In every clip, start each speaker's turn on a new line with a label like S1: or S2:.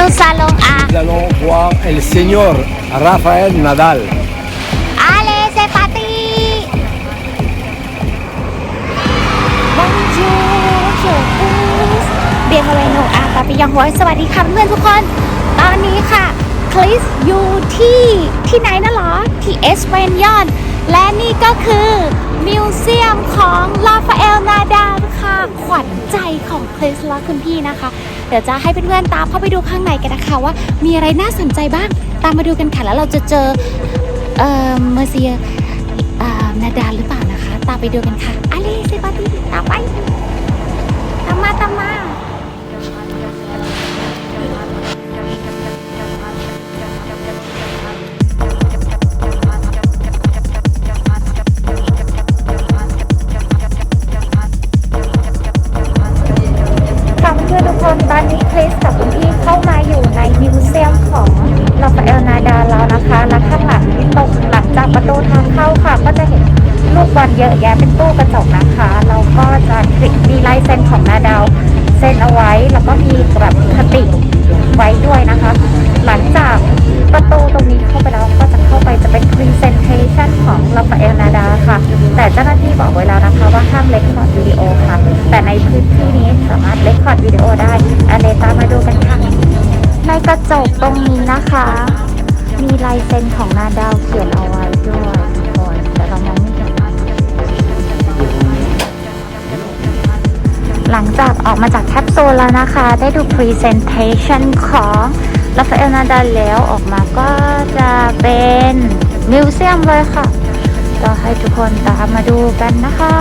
S1: nous allons à
S2: Nous allons voir el señor Rafael Nadal.
S1: Allez c'est parti Bonjour je tous Bienvenue à Papillon Voice สวัสดีค่ะเพื่อนๆทุกคน ตอนนี้ค่ะ คลิสอยู่ที่ที่ไหนนะหรอ ที่เอสเวนยอน และนี่ก็คือมิวเซียมของลาฟาเอลนาดาลค่ะ ขวัญใจของคลิสและคุณพี่นะคะ เดี๋ยวจะให้เพื่อนๆตามเข้าไปดูข้างในกันนะคะว่ามีอะไรน่าสนใจบ้าง ตามมาดูกันค่ะ แล้วเราจะเจอเอ่อเมอร์เซียเอ่อนาดาหรือเปล่านะคะ ตามไปดูกันค่ะอะไรสิปาร์ตี้ตามไปตามมาตามมา ของลาฟาเอลนาดาค่ะ แต่เจ้าหน้าที่บอกไว้แล้วนะคะว่าห้ามเล็กคอร์ดวิดีโอค่ะ แต่ในพื้นที่นี้สามารถเล็กคอร์ดวิดีโอได้อันเดตามาดูกันค่ะ ในกระจกตรงนี้นะคะ มีลายเซ็นของนาดาวเขียนเอาไว้ด้วยทุกคนแต่เรามองไม่เห็นหลังจากออกมาจากแคปซูลแล้วนะคะ ได้ดู Presentation ของลาฟาเอลนาดาแล้วออกมาก็จะเป็นมิวเซียมเลยค่ะ ก็ให้ทุกคนตามมาดูกันนะคะ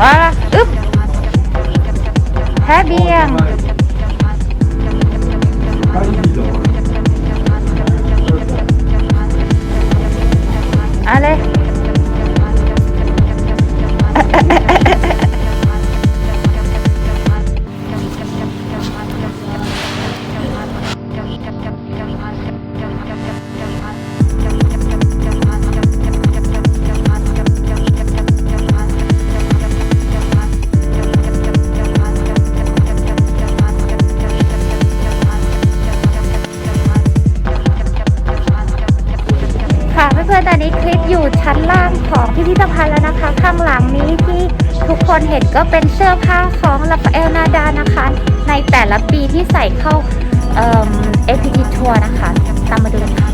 S1: ว้าอึ๊บแพ้เบียง นะคะข้างหลังนี้ที่ทุกคนเห็นก็เป็นเสื้อผ้าของลาฟาเอลนาดานะคะ ในแต่ละปีที่ใส่เข้าเอ่อ APT ทัวร์นะคะ ตามมาดูกันค่ะ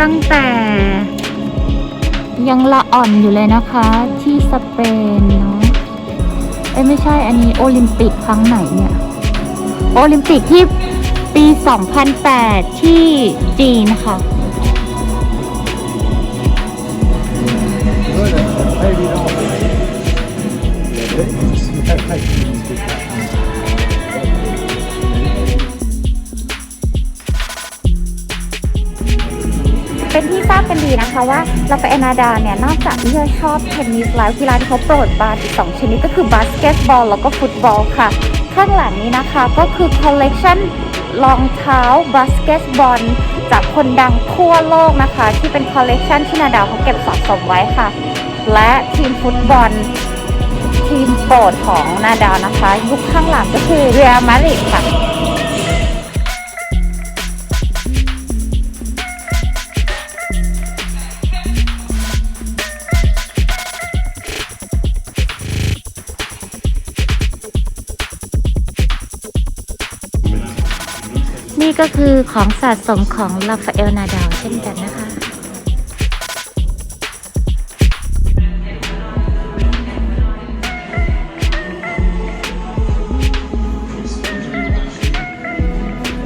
S1: ตั้งแต่ ยังละอ่อนอยู่เลยนะคะ ที่สเปนเนาะเอ้ไม่ใช่อันนี้โอลิมปิกครั้งไหนเนี่ย โอลิมปิกที่ปี 2008 ที่จีนค่ะ นะคะว่าลาฟาเอนาดาเนี่ยนอกจากที่จะชอบเทนนิสแล้วกีฬาที่เขาโปรดปรานอีกสองชนิดก็คือบาสเกตบอลแล้วก็ฟุตบอลค่ะ ข้างหลังนี้นะคะก็คือคอลเลกชันรองเท้าบาสเกตบอลจากคนดังทั่วโลกนะคะ ที่เป็นคอลเลกชันที่นาดาวเขาเก็บสะสมไว้ค่ะ และทีมฟุตบอลทีมโปรดของนาดาวนะคะยุคข้างหลังก็คือเรียลมาดริดค่ะ ก็คือของสะสมของลาฟาเอลนาดาวเช่นกันนะคะ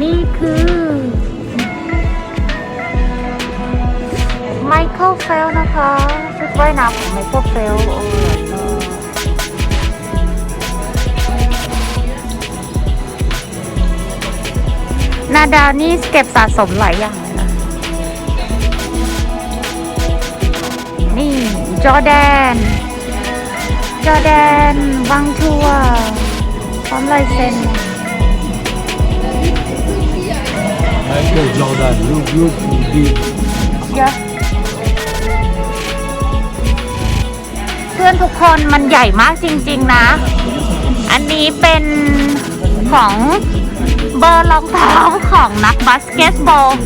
S1: นี่คือไมเคิลเฟลนะคะชุดว่ายน้ำของไมเคิลเฟลาดาวนี่เก็บสะสมหลายอย่างเลยนะ นี่จอร์แดน จอร์แดนวังทัวร์พร้อมลายเซ็น
S2: Michael Jordan, look, look, big.
S1: เยอะเพื่อนทุกคนมันใหญ่มากจริง ๆ นะ อันนี้เป็นของ เบอร์รองเท้าของนักบาสเกตบอล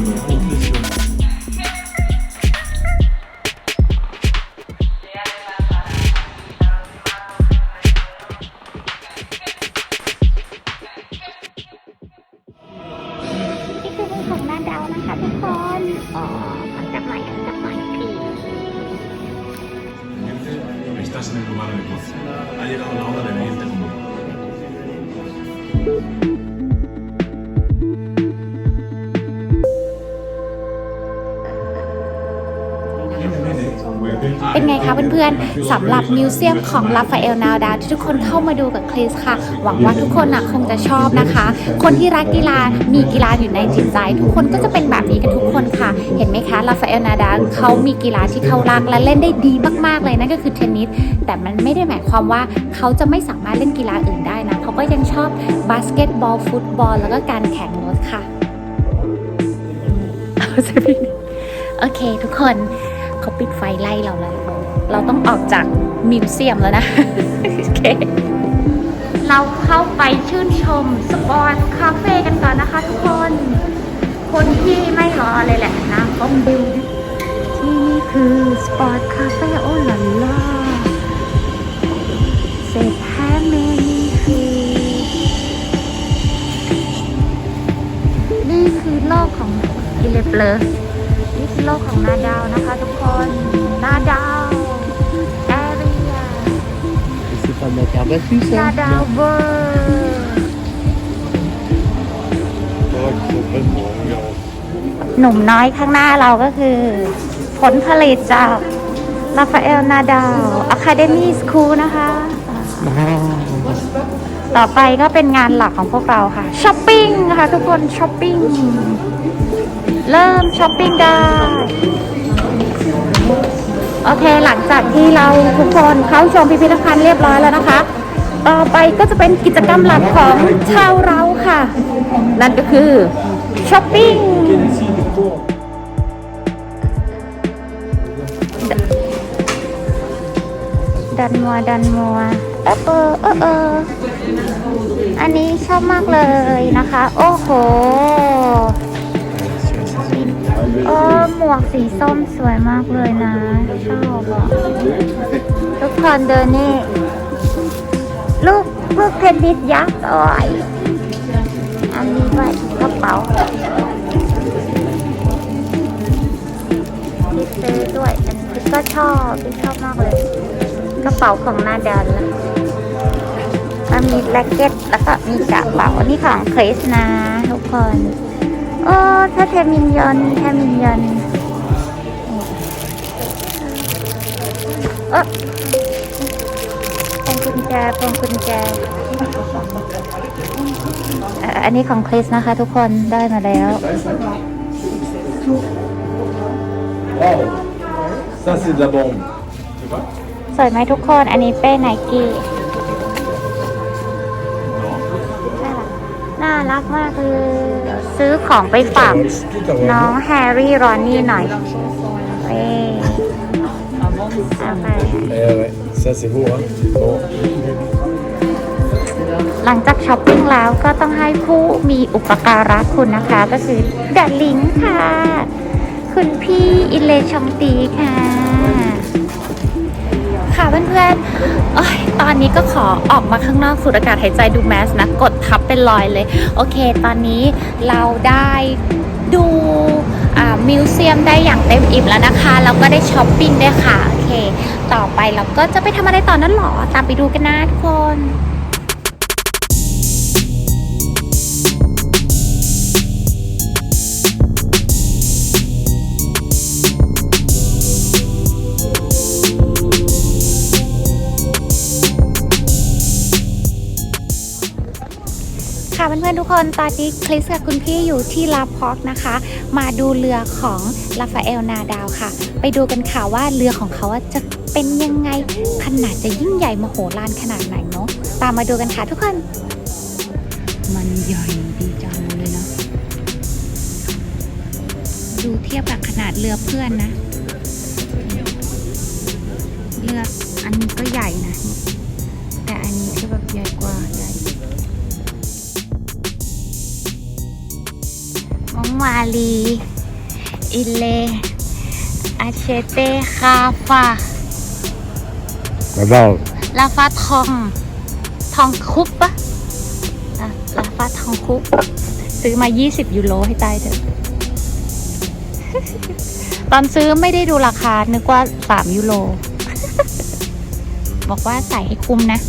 S1: เป็นไงคะเพื่อนๆสำหรับมิวเซียมของลาฟาเอลนาดาที่ทุกคนเข้ามาดูกับคริสค่ะ หวังว่าทุกคนนะคงจะชอบนะคะ คนที่รักกีฬามีกีฬาอยู่ในจิตใจ ทุกคนก็จะเป็นแบบนี้กันทุกคนค่ะ เห็นไหมคะลาฟาเอลนาดาเขามีกีฬาที่เขารักและเล่นได้ดีมากๆเลยนั่นก็คือเทนนิสแต่มันไม่ได้หมายความว่าเขาจะไม่สามารถเล่นกีฬาอื่นได้นะเขาก็ยังชอบบาสเกตบอลฟุตบอลแล้วก็การแข่งรถค่ะเอาสิพี่โอเคทุกคน เขาปิดไฟไล่เราแล้ว เราต้องออกจากมิวเซียมแล้วนะ โอเค เราเข้าไปชื่นชมสปอร์ตคาเฟ่กันก่อนนะคะทุกคน คนที่ไม่รอเลยแหละนะต้องดูที่นี่คือสปอร์ตคาเฟ่โอ้ลาล่าเศษแท้เมนี่คือนี่คือโลกของอิเลเปลอนี่
S2: pas mettre un battu,
S1: นา
S2: ça
S1: ดาวเวอร์หนุ่มน้อยข้างหน้าเราก็คือ ผลผลิตจากลาฟาเอลนาดาวอะคาเดมี่สคูลนะคะ ต่อไปก็เป็นงานหลักของพวกเราค่ะช้อปปิ้งค่ะทุกคนช้อปปิ้ง เริ่มช้อปปิ้งได้ โอเคหลังจากที่เราทุกคนเข้าชมพิพิธภัณฑ์เรียบร้อยแล้วนะคะ ต่อไปก็จะเป็นกิจกรรมหลักของชาวเราค่ะ นั่นก็คือช้อปปิ้งดันมัวดันมัวเออเออเออเอออันนี้ชอบมากเลยนะคะ โอ้โห เออหมวกสีส้มสวยมากเลยนะ ชอบอะทุกคนเดินนี่ ลูกลูกเทนนิสยักษ์อ่อยอันนี้ไว้กระเป๋าที่ซื้อด้วยอันนี้ก็ชอบที่ชอบมากเลย กระเป๋าของนาดานละมันมีแล็กเก็ตแล้วก็มีกระเป๋านี่ของคริสนะทุกคน โอ้ถ้าเทมินยอนแทมินยอนเออพวงกุญแจพวงกุญแจเอ่ออันนี้ของคริสนะคะทุกคนได้มาแล้ว
S2: Ça, c'est de la bombe.
S1: สวยไหมทุกคนอันนี้เป้ไนกี้ รักน่ารักมากเลยซื้อของไปฝากน้องแฮร์รี่รอนนี่หน่อยเอ้เอาไป
S2: Eh ouais, ça c'est beau, hein. Bon.
S1: หลังจากช้อปปิ้งแล้วก็ต้องให้ผู้มีอุปการะคุณนะคะ ก็คือเดลิงค่ะ คุณพี่อิเลชองตีค่ะ ค่ะเพื่อนๆตอนนี้ก็ขอออกมาข้างนอกสูดอากาศหายใจดูแมสนะ กดทับเป็นรอยเลย โอเค ตอนนี้เราได้ดูมิวเซียมได้อย่างเต็มอิ่มแล้วนะคะแล้วก็ได้ช้อปปิ้งด้วยค่ะ โอเค ต่อไปเราก็จะไปทำอะไรต่อนั้นหรอ ตามไปดูกันนะทุกคน เพื่อนๆทุกคนตอนนี้คริสกับคุณพี่อยู่ที่ลาพอกนะคะ มาดูเรือของลาฟาเอลนาดาวค่ะ ไปดูกันค่ะว่าเรือของเขาอะจะเป็นยังไงขนาดจะยิ่งใหญ่มโหฬารขนาดไหนเนาะตามมาดูกันค่ะทุกคน มันใหญ่ดีจังเลยนะ ดูเทียบกับขนาดเรือเพื่อนนะ เรืออันนี้ก็ใหญ่นะ แต่อันนี้คือแบบใหญ่กว่าใหญ่ มองมาลี อิเลอาเชเตคาฟา
S2: Là-bas,
S1: ลาฟาทอง ทองคุปปะอะลาฟาทองคุป ซื้อมา 20 ยูโรให้ตายเถอะ ตอนซื้อไม่ได้ดูราคา นึกว่า 3 ยูโร บอกว่าใส่ให้คุ้มนะ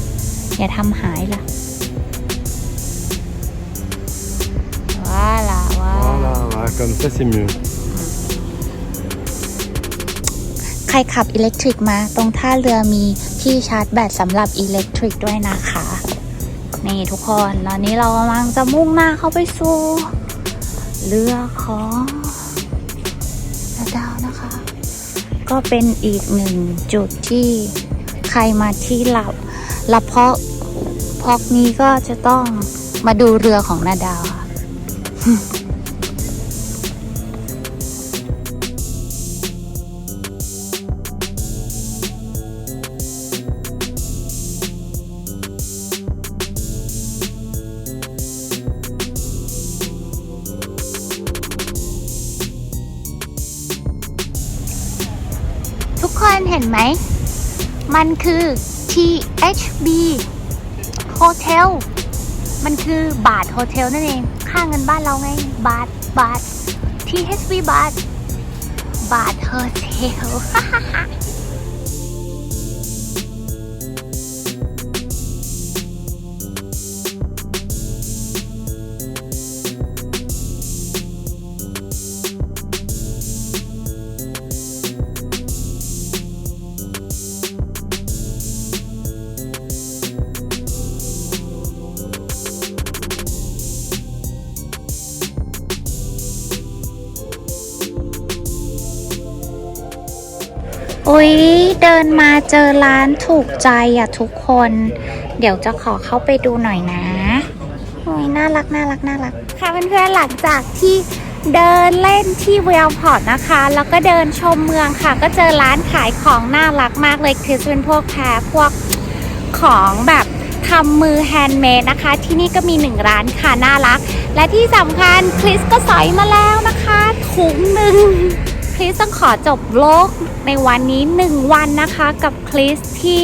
S1: อย่าทำหายล่ะ
S2: comme ça c'est mieux.
S1: ใครขับอิเล็กทริกมาตรงท่าเรือมีที่ชาร์จแบตสำหรับอิเล็กทริกด้วยนะคะ นี่ทุกคนตอนนี้เรากำลังจะมุ่งหน้าเข้าไปสู่ เรือของนาดาวนะคะ ก็เป็นอีกหนึ่งจุดที่ใครมาที่หลับลับเพาะพอกนี้ก็จะต้องมาดูเรือของนาดาว ไหม มันคือ THB Hotel มันคือบาทโฮเทลนั่นเอง ค่าเงินบ้านเราไง บาท บาท THB บาท บาทโฮเทล อุ๊ย เดินมาเจอร้านถูกใจอะทุกคน เดี๋ยวจะขอเข้าไปดูหน่อยนะอุ๊ยน่ารักน่ารักน่ารัก ค่ะเพื่อนๆหลังจากที่เดินเล่นที่เวลพอร์ตนะคะ แล้วก็เดินชมเมืองค่ะ ก็เจอร้านขายของน่ารักมากเลยคือเป็นพวกแพรพวกของแบบทำมือแฮนด์เมดนะคะ ที่นี่ก็มีหนึ่งร้านค่ะน่ารัก และที่สำคัญคริสก็สอยมาแล้วนะคะถุงหนึ่ง คริสต้องขอจบโลกในวันนี้ 1 วันนะคะ กับคริสที่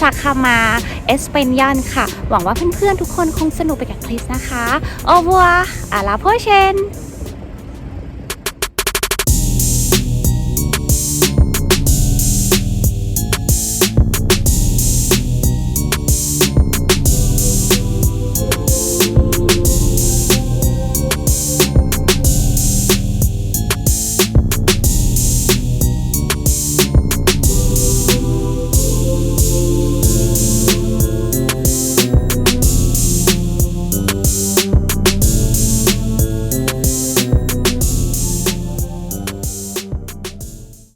S1: ซาคามาเอสเปนยอนค่ะ หวังว่าเพื่อนๆทุกคนคงสนุกไปกับคริสนะคะ โอวัวอาลาโพเชน